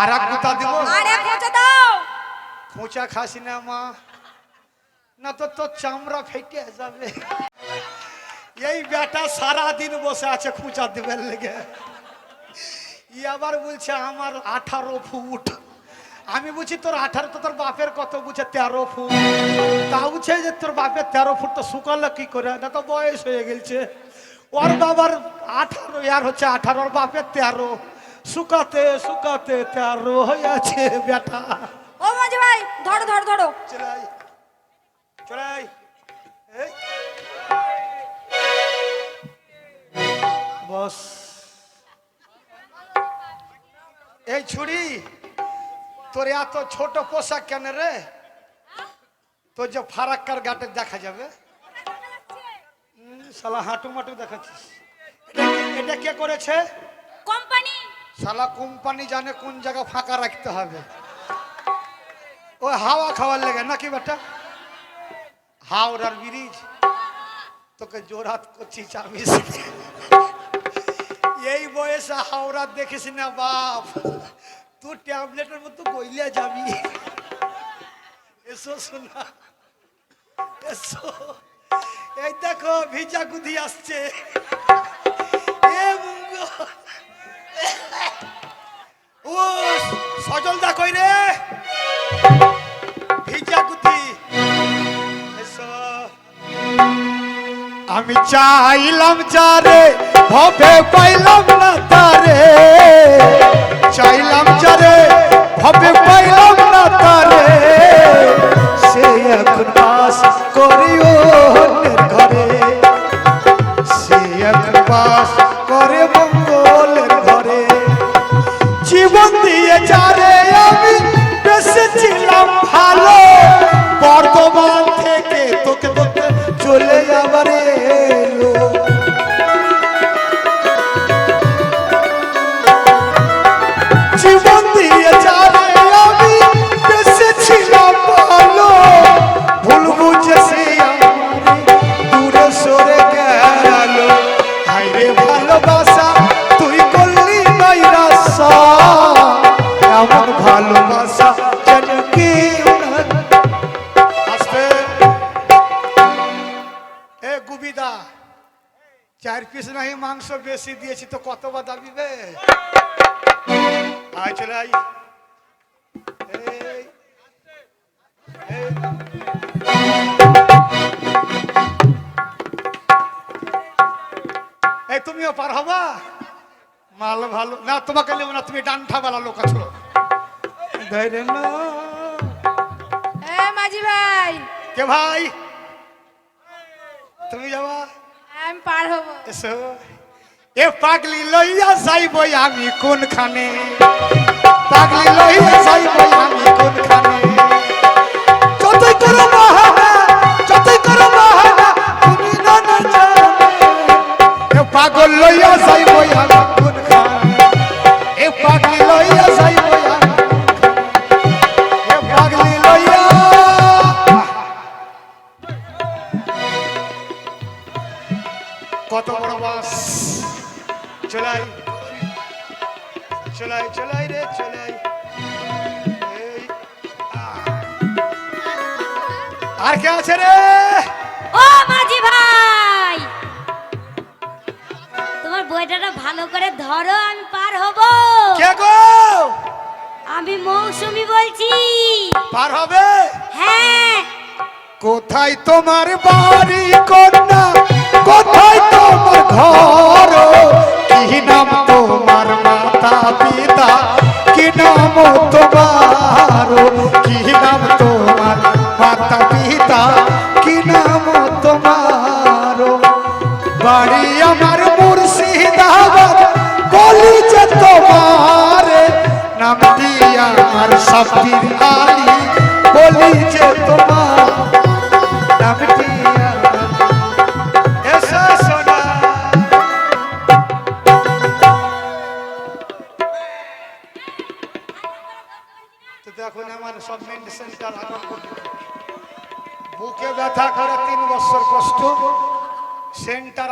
আর এক গুতা দিব। আরে খোঁচা দাও। খোঁচা খাসি না মা। না তো তোর চামড়া ফেটে যাবে। এই বেটা সারা দিন বসে আছে খুঁচা দিবেন লেগে। ই আবার বলছে আমার আঠারো ফুট। আমি বলছি তোর আঠারো তো তোর বাপের কত? বুঝে তেরো ফুট। তা বুঝছে যে তোর বাপের তেরো ফুট তো শুকালো কি করে? না তো বয়স হয়ে গেছে ওর বাবার আঠারো আর হচ্ছে আঠারো ওর বাপের তেরো। শুকাতে শুকাতে তেরো হয়ে আছে বেটা ও মাঝি ভাই ধরো ধরো ধরো। চলে আয়। চলে আয়। এই। বস। এই ছুরি তোর এত ছোট পোশাক কেন রে? তোর যে ফারাক্কার গাটে দেখা যাবে। শালা হাঁটু মাটু দেখাচ্ছিস। এটা কে করেছে? কোম্পানি। শালা কোম্পানি জানে কোন জায়গা ফাঁকা রাখতে হবে। ও হাওয়া খাওয়ার লেগে, নাকি বেটা? হাওড়ার ব্রিজ। তোকে জোরাত করছি চাবি এই বয়সে হাওড়া দেখিস না বাপ। তুই ট্যাবলেটের মতো গইলে যাবি। এসো শোনা। এসো। এই দেখো ভিজা গুধি আসছে। ও কই রে? ভিজা কুতি আমি চাইলাম যারে, ভবে পাইলাম না তারে। চাইলাম যারে, ভবে পাইলাম না তারে। আয় চলে এই, তুমিও পার হবা? মাল ভালো। না তোমাকে নেব না তুমি ডান্ঠা বালা লোক আছো। মাঝি ভাই। কে ভাই? তুমি যাবা? আমি পার হব। এসো। এ পাগলি লইয়া যাইব আমি কোনখানে? পাগলি লইয়া যাইব আমি কোনখানে? যতই করো বাহানা যতই করো বাহানা তুমি না জানে। এ পাগল লইয়া যাইব আমি কোনখানে? এ পাগলি লইয়া যাইব কত বড় বাস? চলাই। চলাই চলাই রে চলাই। আর কে আছে রে? ও মাঝি ভাই! তোমার বইটাটা ভালো করে ধরো আমি পার হব। কে গো? আমি মৌসুমি বলছি। পার হবে? হ্যাঁ। কোথায় তোমার বাড়ি কন্যা? কোথায় তোমার ঘর? নাম তোমার মাতা পিতা, কি নাম তোমার কি নাম তোমার মাতা পিতা, কি নাম তোমার বাড়ি আমার মুর্শিদাবাদ বলি যে তোমার নামটি আমার সাব্বির আলী, বলি যে তোমার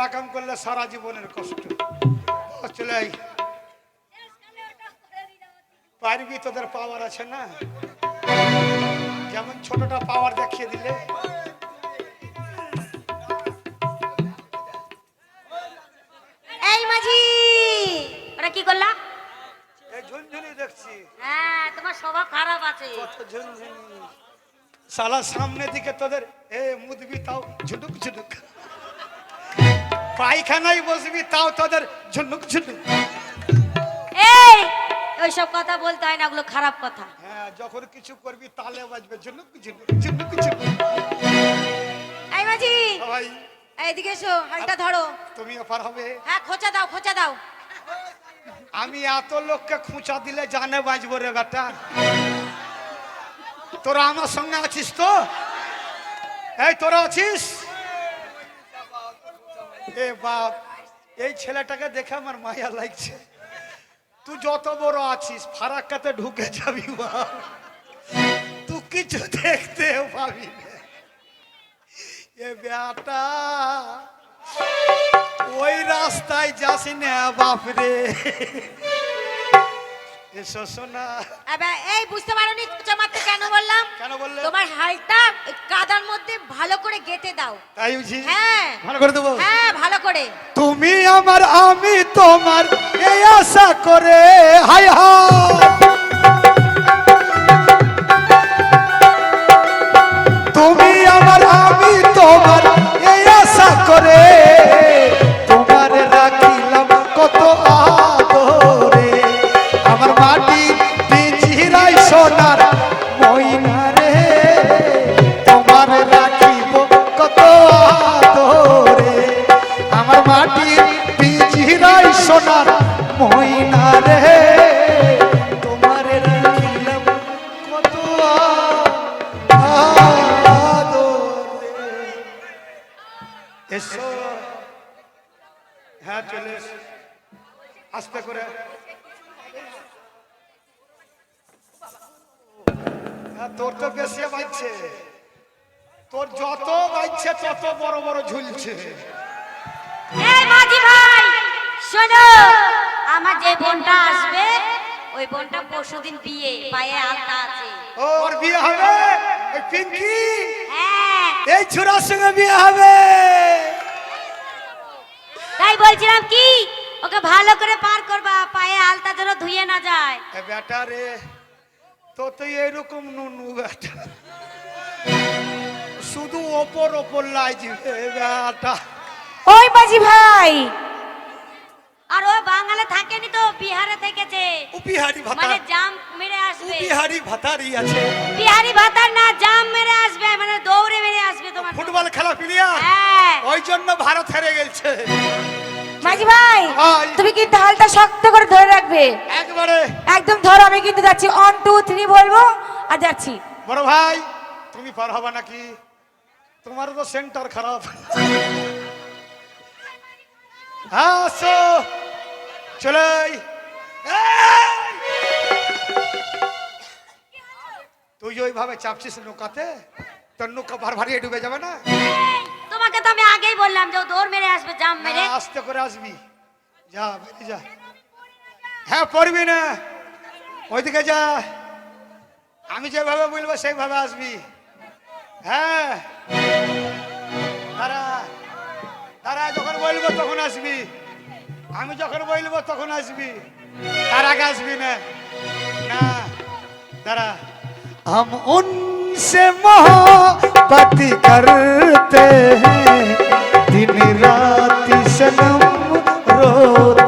আকাম করলে সারা জীবনের কষ্ট। চলে পারবি তোদের পাওয়ার আছে না? যেমন ছোটটা পাওয়ার দেখিয়ে দিলে। এই মাঝি ওরা কি করলা? এই ঝুনঝুনি দেখছি। হ্যাঁ তোমার স্বভাব খারাপ আছে। কত ঝুনঝুনি। সালা সামনে দিকে তোদের এ মুদবি তাও ঝুনুক ঝুনুক পায়খানায় বসবি তাও তোদের ঝুনুক ঝুনুক এই ওইসব কথা বলতে হয় না ওগুলো খারাপ কথা। হ্যাঁ যখন কিছু করবি তালে বাজবে ঝুনুক ঝুনুক ঝুনুক ঝুনুক এই মাঝি ভাই এইদিকে এসো হালটা ধরো। তুমি পার হবে। হ্যাঁ খোঁচা দাও খোঁচা দাও। আমি এত লোককে খুঁচা দিলে জানে বাজবো রে বেটা। তোরা আমার সঙ্গে আছিস তো? এই তোরা আছিস? এ বাপ, এই ছেলেটাকে দেখে আমার মায়া লাগছে। তুই যত বড় আছিস, ফারাক্কাতে ঢুকে যাবি বাপ তুই কিছু দেখতে পাবি। এ বেটা, ওই রাস্তায় যাসি না বাপরে এসো শোনা এবার এই বুঝতে পারোনি খোঁচা মারতে কেন বললাম? কেন বললে? তোমার হালটা কাদার মধ্যে ভালো করে গেঁথে দাও। তাই বুঝি? হ্যাঁ। ভালো করে দেবো? হ্যাঁ ভালো করে। তুমি আমার আমি তোমার এই আশা করে হাই হাই। তোর তো বেশি বাজছে তোর যত বাজছে তত বড় বড় ঝুলছে। এই মাঝি ভাই শোনো আমার যে বোনটা আসবে ওই বোনটা পরশুদিন বিয়ে পায়ে আলতা আছে। ওর বিয়ে হবে? ওই পিঙ্কি? হ্যাঁ। এই ছোড়ার সঙ্গে বিয়ে হবে? তাই বলছিলাম কি ওকে ভালো করে পার করবা পায়ে আলতা যেন ধুয়ে না যায়। বেটা রে তো তো এরকম নুনু বেটা শুধু ওপর ওপর বেটা ওই মাঝি ভাই। আর ও বাঙালি থাকেনি তো বিহারে থেকেছে। ও বিহারি মানে জাম মেরে ও আসবে বিহারি ভাতারই আছে। বিহারি ভাতার না জাম মেরে আসবে মানে দৌড়ে মেরে আসবে তোমার ফুটবল খেলা প্লেয়ার? হ্যাঁ। ওই জন্য ভারত হেরে গেছে মাঝি ভাই ভাই। তুমি কিন্তু হালটা শক্ত করে ধরে রাখবে। একবারে। একদম ধরো আমি কিন্তু যাচ্ছি। অন টু থ্রি বলব আর যাচ্ছি। বড় ভাই তুমি পার হবে নাকি? তোমার তো সেন্টার খারাপ। হ্যাঁ আসো। চলে তুই ওইভাবে চাপছিস নৌকাতে তোর নৌকা ভার ভারিয়ে ডুবে যাবে না? তোমাকে তো আমি আগেই বললাম যে ও দৌড় মেরে আসবে জাম মেরে। আস্তে করে আসবি। যা বেরিয়ে যা। হ্যাঁ পড়বি না। ওইদিকে যা। আমি যেভাবে বলব সেইভাবে আসবি। হ্যাঁ। দাঁড়া। দাঁড়া যখন বলব তখন আসবি। আমি যখন বলব তখন আসবি। তার আগে আসবি না। না দাঁড়া। हम उनसे मोहब्बत करते हैं। दिन रात सनम रोते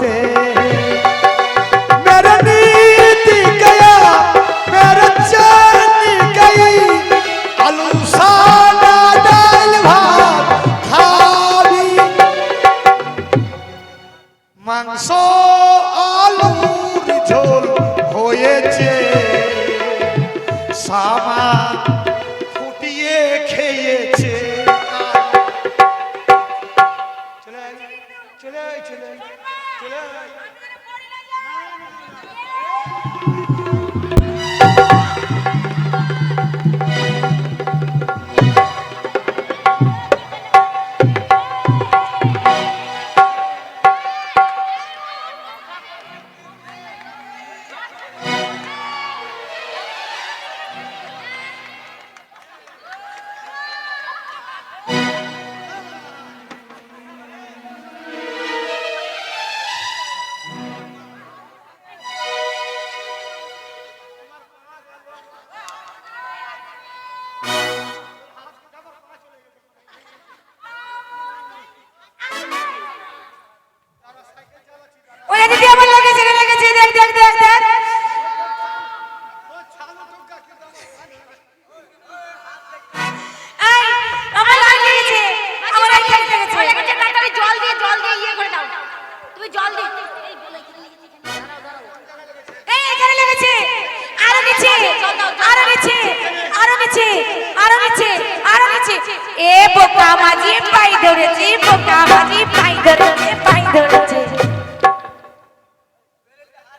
এ বোকা মাঝি পাই ধরেছে, বোকা মাঝি পাই ধরেছে পাই ধরেছে।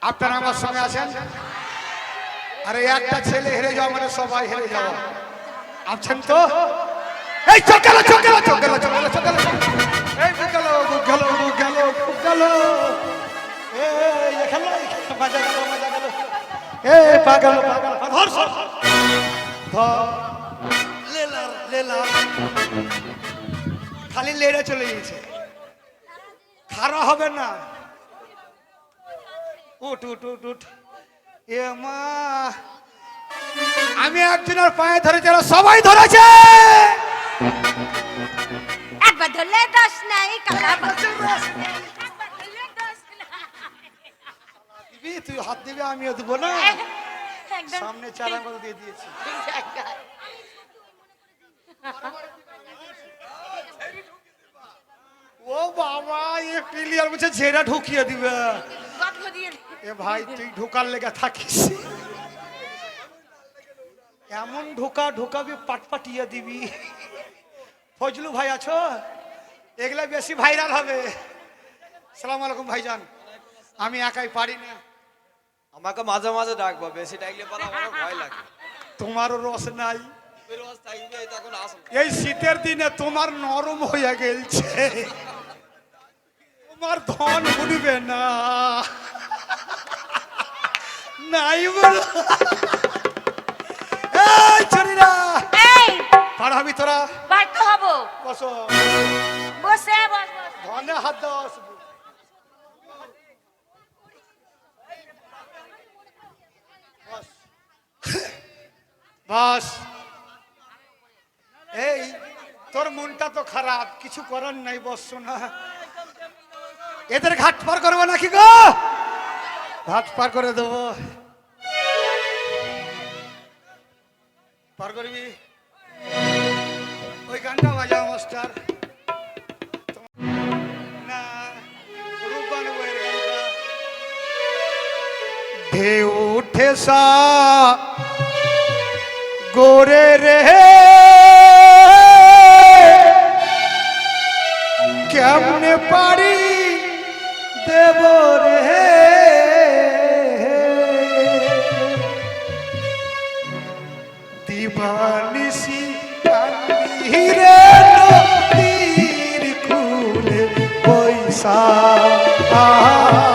আপনারা আমার সঙ্গে আছেন? আরে একটা ছেলে হেরে যাওয়া মানে সবাই হেরে যাওয়া। আছেন তো? এই চোখ গেল চোখ গেল গেল এই বুক গেল। গেল গেল। এই পাগল পাগল। ধর ধর। খালি লেড়ে চলে গেছে খারা হবে না। উঠ উঠ উঠ উঠ। এ মা আমি একজনের পায়ে ধরেছি সবাই ধরেছে। একবার ধরলে নাই দিবি তুই হাত দিবি আমিও দেবো না। সামনে চার দিয়ে দিয়েছি। ও বাবা এ ক্লিয়ার বলছে ঝেড়া ঢুকিয়ে দিবে। এ ভাই তুই ঢোকার লেগে থাকিস। এমন ঢোকা ঢোকাবি পাটপাটিয়ে দিবি। ফজলু ভাই আছো? এগুলা বেশি ভাইরাল হবে। সালাম আলাইকুম ভাইজান। আমি একাই পারি না। আমাকে মাঝে মাঝে ডাকবো বেশি ডাকলে পরে আমার ভয় লাগে। তোমারও রস নাই। এই শীতের দিনে তোমার নরম হয়ে গেলছে। তোমার ধন উঠবে না। নাই বলো। এই এই। তোরা হব। বসো। বসে বস বস। ধনে হাত দাও আসব। বস। এই, তোর মনটা তো খারাপ, কিছু করার নাই, বস না এদের ঘাট পার করব নাকি গো? ঘাট পার করে দেবো। পার করবি? ওই গানটা বাজাও, মাস্টার। ঢেউ উঠে সা গোরে রে। কেমনে পারি দেব রে। দিবানিসি হিরে নদীর খুলে পয়সা উঠে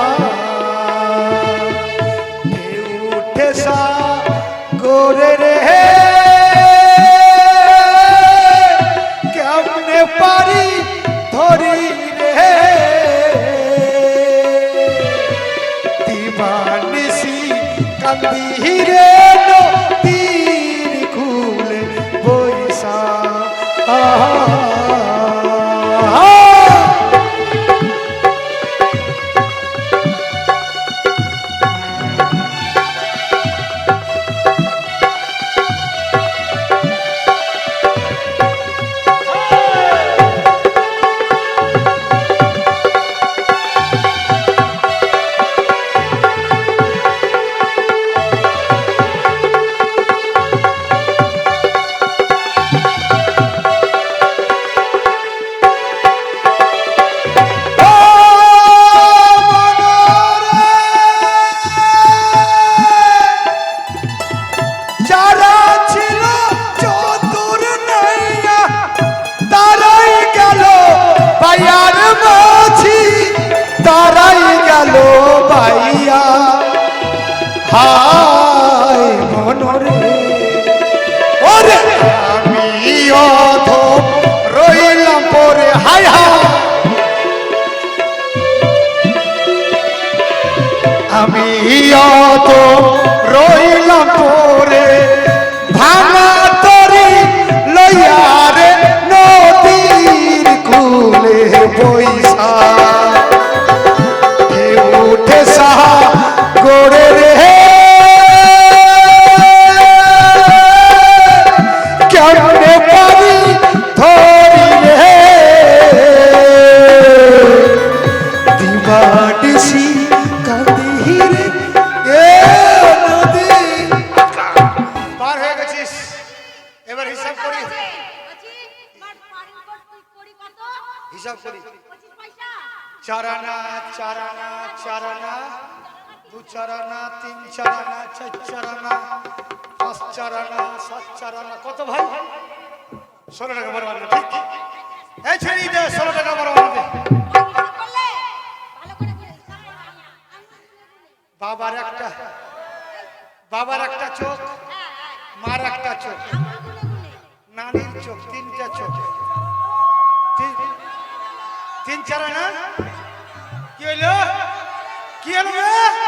চোখ, মার একটা চোখ। নানির চোখ, তিনটা চোখ। তিন- চার না? কি হইল? কি হলো রে?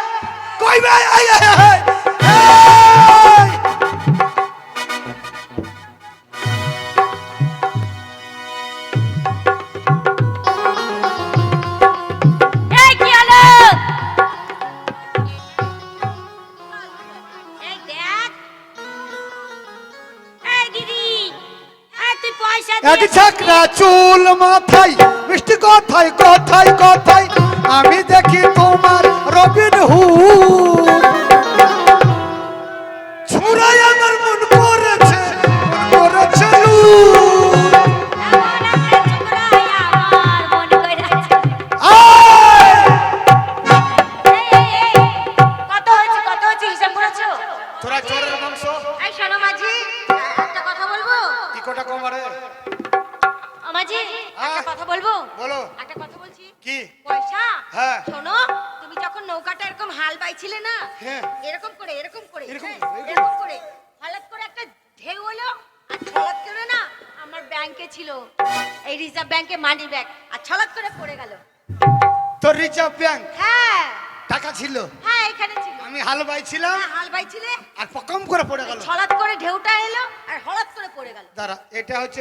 চুল মাথায় মিষ্টি কথায় কথায় কথায় আমি দেখি তোমার রবিন হুড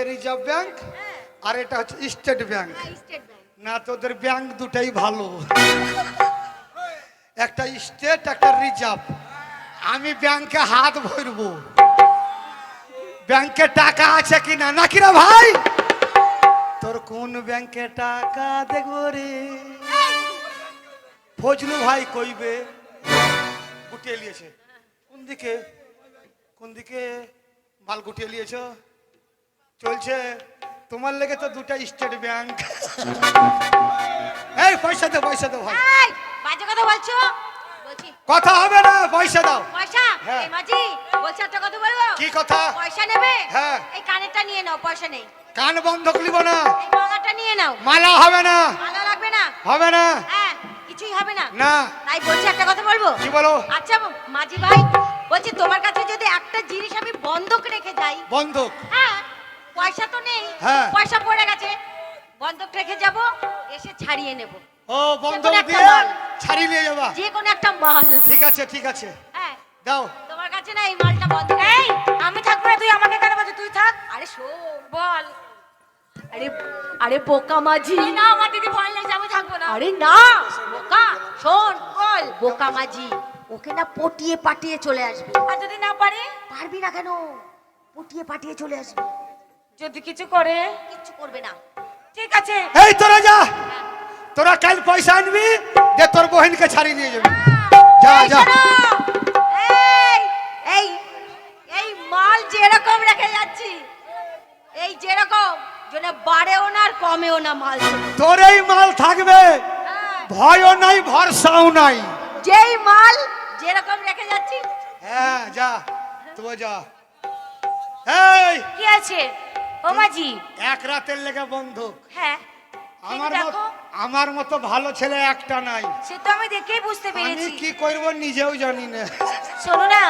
রিজার্ভ ব্যাংক হ্যাঁ। আর এটা হচ্ছে স্টেট ব্যাংক। হ্যাঁ, স্টেট ব্যাংক। না তোদের ব্যাংক দুটাই ভালো। একটা স্টেট একটা রিজার্ভ। আমি ব্যাংকে হাত ভরবো। ব্যাংকে টাকা আছে কিনা নাকি রে ভাই? তোর কোন ব্যাংকে টাকা দেখব রে? ফজলু ভাই কইবে গুটিয়ে নিয়েছে। কোন দিকে? কোন দিকে? মাল গুটিয়ে নিয়েছ? চলছে। তোমার লেগে তো দুটা স্টেট ব্যাংক। এই পয়সা দে পয়সা দে ভাই। এই বাজে কথা বলছো? বলছি। কথা হবে না পয়সা দাও। পয়সা? হ্যাঁ। এই মাঝি বলছি একটা কথা বলব? কি কথা? পয়সা নেবে? হ্যাঁ। এই কানেরটা নিয়ে নাও পয়সা নেই। কান বন্ধ খুলিব না। এই মালাটা নিয়ে নাও। মালা হবে না। মালা লাগবে না। হবে না। হ্যাঁ কিছুই হবে না। না। তাই বলছি একটা কথা বলব? কি বলো? আচ্ছা মাঝি ভাই বলছি তোমার কাছে যদি একটা জিনিস আমি বন্ধক রেখে যাই বন্ধক। হ্যাঁ পয়সা তো নেই হ্যাঁ। পয়সা পড়ে গেছে। বন্ধক রেখে যাব এসে ছাড়িয়ে নেব। ও বন্ধক যেকোনো একটা দিয়ে মাল। ছাড়িয়ে নিয়ে যাবা। যে কোনো একটা মাল। ঠিক আছে ঠিক আছে। হ্যাঁ। দাও। তোমার কাছে না এই মালটা বন্ধ। এই আমি থাকব না তুই আমাকে কেন বলছিস? তুই থাক। আরে শোন বল। আরে আরে বোকা মাঝি। এই না আমার দিদি ভয় লাগছে আমি থাকব না। আরে না বোকা। শোন বল। বোকা মাঝি ওকে না পটিয়ে পাটিয়ে চলে আসবে। আর যদি না পারি? পারবি না কেন? পটিয়ে পাটিয়ে চলে আসবে। যদি কিছু করে কিচ্ছু করবে না। ঠিক আছে। এই তোরা যা। তোরা কাল পয়সা আনবি যে তোর বহিনকে ছাড়িয়ে নিয়ে যাবি। যা এই যা। এই এই এই মাল যেরকম রেখে যাচ্ছি এই যেরকম যেন বাড়েও না আর কমেও না মাল। তোর এই মাল থাকবে। হ্যাঁ, ভয়ও নাই ভরসাও নাই। যেই মাল যেরকম রেখে যাচ্ছি। হ্যাঁ যা তুই যা। এই। কি আছে? ও মাঝি এক রাতের লেগে বন্ধুক। হ্যাঁ আমার দেখো। আমার মতো ভালো ছেলে একটা নাই। সে তো আমি দেখেই বুঝতে আমি পেরেছি। কি করব নিজেও জানি না। শোনো না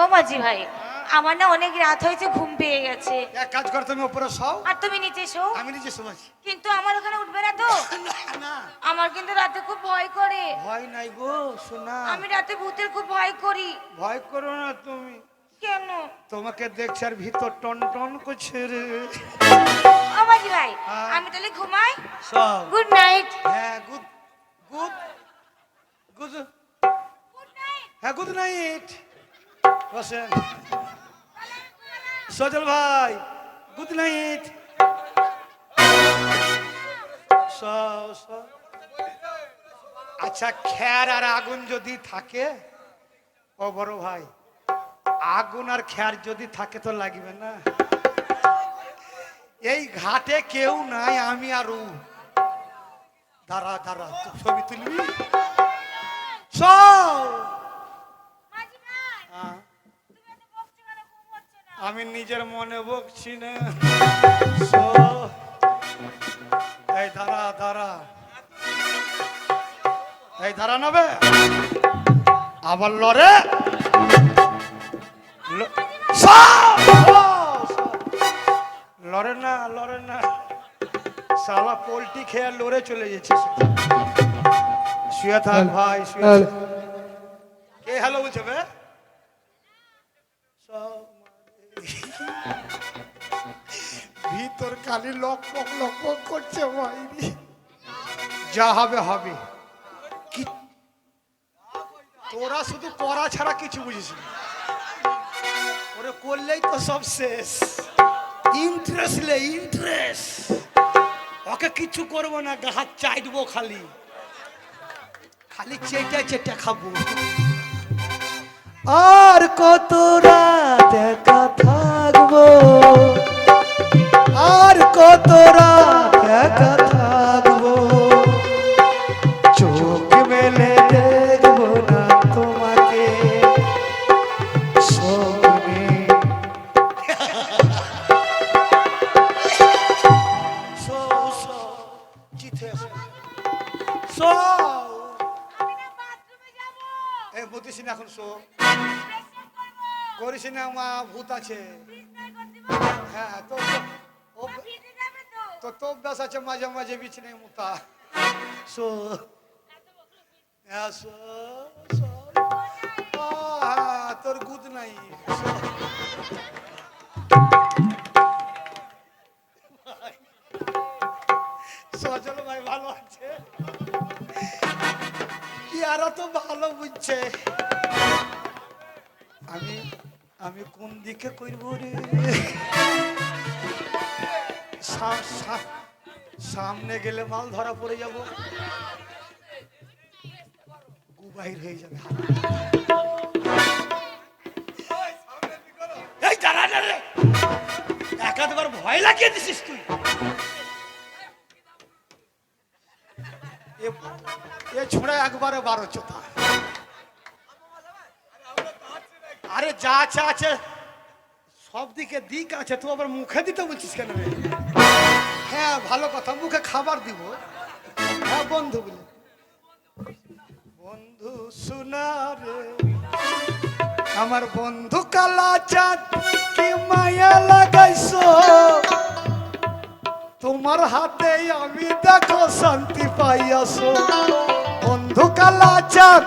ও মাঝি ভাই আমার না অনেক রাত হয়েছে ঘুম পেয়ে গেছে। এক কাজ কর তুমি উপরে সও আর তুমি নিচে শো আমি নিজে শোয়াছি কিন্তু আমার ওখানে উঠবে না তো। না। আমার কিন্তু রাতে খুব ভয় করে। ভয় নাই গো শোনা। আমি রাতে ভূতের খুব ভয় করি। ভয় করো না তুমি। কেন? তোমাকে দেখছি আর ভিতর টন টন করছে রে। মাঝি ভাই হ্যাঁ। আমি তাহলে ঘুমাই? সব গুড নাইট হ্যাঁ গুড গুড গুড হ্যাঁ গুড নাইট বসেন। সজল ভাই গুড নাইট আচ্ছা খ্যার আর আগুন যদি থাকে ও বড় ভাই আগুন আর খ্যার যদি থাকে তো লাগবে না। এই ঘাটে কেউ নাই আমি আর ও। দাঁড়া দাঁড়া তুই ছবি তুলবি? হ্যাঁ। আমি নিজের মনে বকছি না। এই দাঁড়া দাঁড়া। এই দাঁড়া নেবে আবার লড়ে। লড়ে না লড়ে না। সালা পোল্ট্রি খেয়ে লড়ে চলে যাচ্ছে শুয়ে থাক ভাই শুয়ে থাক। কে হ্যালো বলছে বে। ভিতর করছে ভাই যা হবে হবে। কি? তোরা শুধু পড়া ছাড়া কিছু বুঝিস না। ওরে করলেই তো সব শেষ। ইন্টারেস্ট লে ইন্টারেস্ট ওকে কিছু করব না গাহাত চাইব খালি। খালি চেটে চেটে খাব। আর কত রাত একা থাকব? আর কত রাত একা করিস না, মা, ভূত আছে। হ্যাঁ তো, তো- তো অভ্যাস আছে মাঝে মাঝে বিছনে মুতা। সো হ্যাঁ সো তোর গুদ নাই। সজল ভাই, ভালো আছে। ইয়ারা তো ভালো বুঝছে। আমি আমি কোন দিকে করব রে? সামনে গেলে মাল ধরা পড়ে যাব। গুবাহির হয়ে যাবে। একাধবার ভয় লাগিয়ে দিছিস তুই। এ ছোড়া একবারে বারো চোথা আরে যা আছে আছে সব দিকে দিক আছে, তুই আবার মুখে দিতে বলছিস কেন হ্যাঁ ভালো কথা, মুখে খাবার দিব। হ্যাঁ বন্ধু বলে। বন্ধু শোনা রে, আমার বন্ধু কালা চাঁদ, কি মায়া লাগাইছো? তোমার হাতে আমি দেখো শান্তি পাইয়াছো। বন্ধু কালা চাঁদ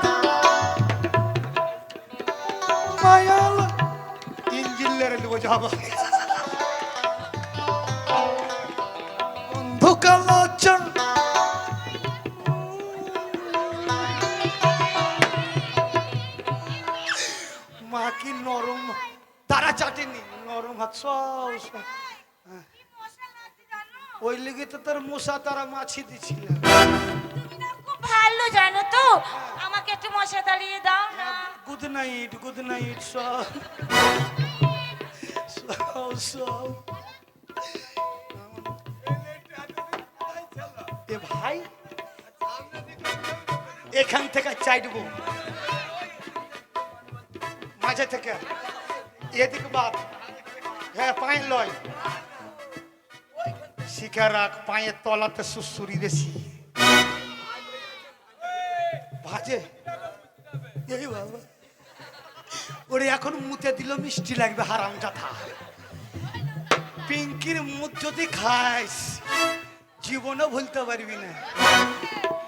যাব বন্ধু কালা চাঁদ মা কি নরম তারা চাটেনি নরম হাত। ওই লেগে তো তোর মশা তারা মাছি দিছিল ভালো জানো তো? আমাকে একটু মশা তাড়িয়ে দাও না। গুড নাইট গুড নাইট সব। সব এ ভাই, এখান থেকে চাইডবো মাঝে থেকে। এদিক বাদ হ্যাঁ পায়ে লয়। শিখে রাখ পায়ের তলাতে সুসুরি বেশি ওরে এখন মুতে দিল মিষ্টি লাগবে হারাম কথা পিঙ্কির মুখ যদি খাইস জীবনও ভুলতে পারবি না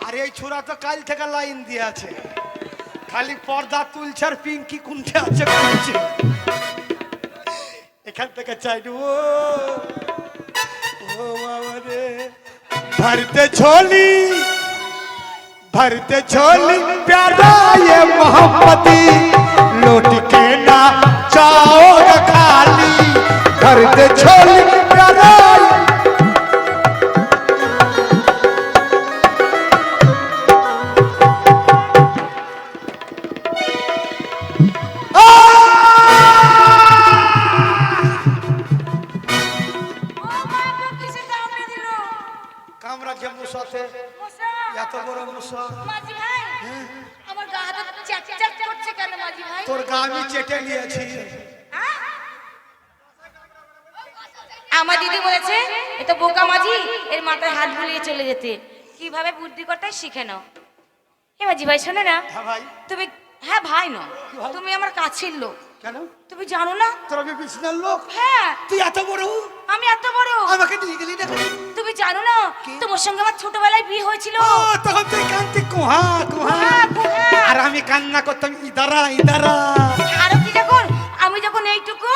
আর এই ছোড়া তো কাল থেকে লাইন দিয়ে আছে খালি পর্দা তুলছে আর পিঙ্কি কুণ্ঠে আছে খুঁজছে এখান থেকে চাই ও ও বাবা রে ভরতে ঝোলি भरते झोली प्यारा ये मोहब्बती लौट के ना जाओगे खाली भरते झोली प्यारा শিখে নাও। এ মাঝি ভাই শোনো না। হ্যাঁ ভাই। তুমি হ্যাঁ ভাই না তুমি আমার কাছের লোক। কেন? তুমি জানো না? তোর আমি বিছনার লোক? হ্যাঁ। তুই এত বড়? আমি এত বড়। আমাকে নিয়ে গেলি না তুমি জানো না তোমার সঙ্গে আমার ছোটবেলায় বিয়ে হয়েছিল। তখন তুই কান্তি কুহা কুহা। কুহা, কুহা। আর আমি কান্না করতাম ইদারা ইদারা। আরও কি যখন? আমি যখন এইটুকু?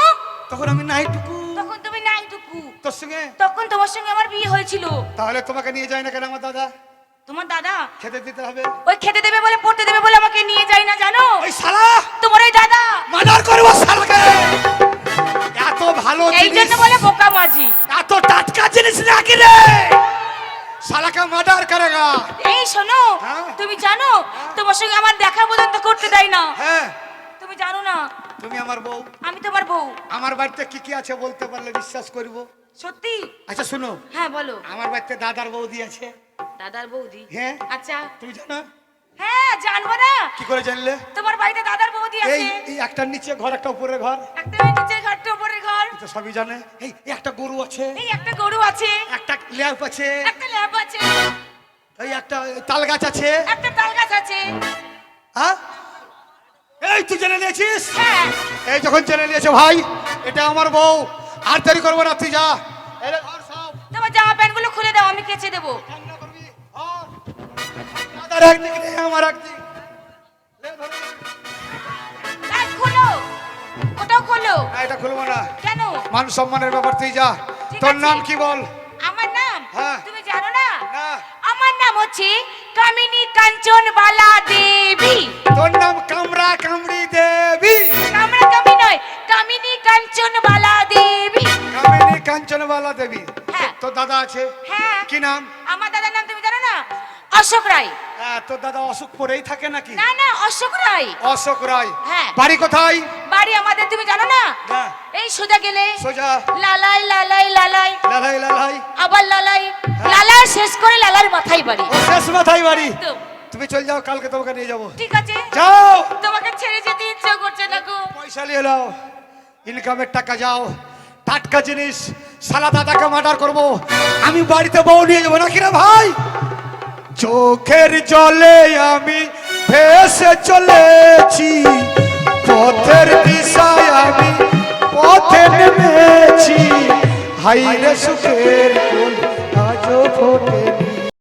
তখন আমি নাইটুকু। তখন তুমি নাইটুকু। তোর সঙ্গে? তখন তোমার সঙ্গে আমার বিয়ে হয়েছিল। তাহলে তোমাকে নিয়ে যায় না কেন আমার দাদা? তোমার দাদা? খেতে দিতে হবে। ওই খেতে দেবে বলে পড়তে দেবে বলে আমাকে নিয়ে যায় না জানো? ওই শালা! তোমার ওই দাদা? মার্ডার করব শালাকে! এত ভালো এই জন্য বলে বোকা মাঝি এত টাটকা জিনিস নাকি রে শালাকে মার্ডার করেগা। এই শোনো হ্যাঁ? তুমি জানো তোমার সঙ্গে আমার দেখা পর্যন্ত করতে দেয় না। হ্যাঁ। তুমি জানো না তুমি আমার বউ। আমি তোমার বউ। আমার বাড়িতে কি কি আছে বলতে পারলে বিশ্বাস করব? সত্যি? আচ্ছা শুনো। হ্যাঁ বলো। আমার বাড়িতে দাদার বৌদি আছে। দাদার বৌদি। হ্যাঁ? আচ্ছা। তুমি জানো? হ্যাঁ জানব না। কি করে জানলে? তোমার বাড়িতে দাদার বৌদি আছে। এই একটার নিচে ঘর একটা উপরে ঘর। একটা ওই নিচের ঘরটা উপরে ঘর। তো সবই জানে। এই একটা গরু আছে। এই একটা গরু আছে। একটা ল্যাম্প আছে। একটা ল্যাব আছে। এই একটা তাল গাছ আছে। একটা তাল গাছ আছে। হ্যাঁ এই তুই জেনে নিয়েছিস? হ্যাঁ। এই যখন জেনে নিয়েছে ভাই এটা আমার বউ। আর দেরি করব না তুই যা। ঘর তোমার জামা প্যান্টগুলো খুলে দাও আমি কেচে দেবো। দাদার একদিক রে আমার একদিক খোলো। খোলো। না, এটা খুলবো না। কেন? মান সম্মানের ব্যাপার তুই যা। তোর নাম কি বল? আমার নাম? হ্যাঁ। তুমি জানো না? না। আমার নাম হচ্ছে কামিনী কাঞ্চন বালা দেবী। তোর নাম কামরা কামড়ি দেবী। কামরা কামি নয় কামিনী কাঞ্চন বালা দেবী। কামিনী কাঞ্চনবালা দেবী। হ্যাঁ। তোর দাদা আছে? হ্যাঁ। কি নাম? আমার দাদার নাম তুমি জানো না? অশোক রায়। হ্যাঁ, তোর দাদা অশোক পরেই থাকে নাকি? না না অশোক রায় অশোক রায় হ্যাঁ। বাড়ি কোথায়? বাড়ি আমাদের তুমি জানো না? না এই সোজা গেলে। সোজা। লালাই লালাই লালাই। লালাই লালাই। আবার লালাই। লালাই শেষ করে লালার মাথায় বাড়ি। শেষ মাথায় বাড়ি। তুমি চল যাও কালকে তোমাকে নিয়ে যাব। ঠিক আছে। যাও। তোমাকে ছেড়ে যেতে ইচ্ছা করছে না গো। পয়সা নিয়ে নাও। ইনকামের টাকা যাও। টাটকা জিনিস সালা দাদাকে মার্ডার করব। আমি বাড়িতে বউ নিয়ে যাব নাকি রে ভাই? চোখের জলে আমি ভেসে চলেছি পথের দিশায় আমি পথে নেমেছি। হাইরে সুখের আজও ফোটে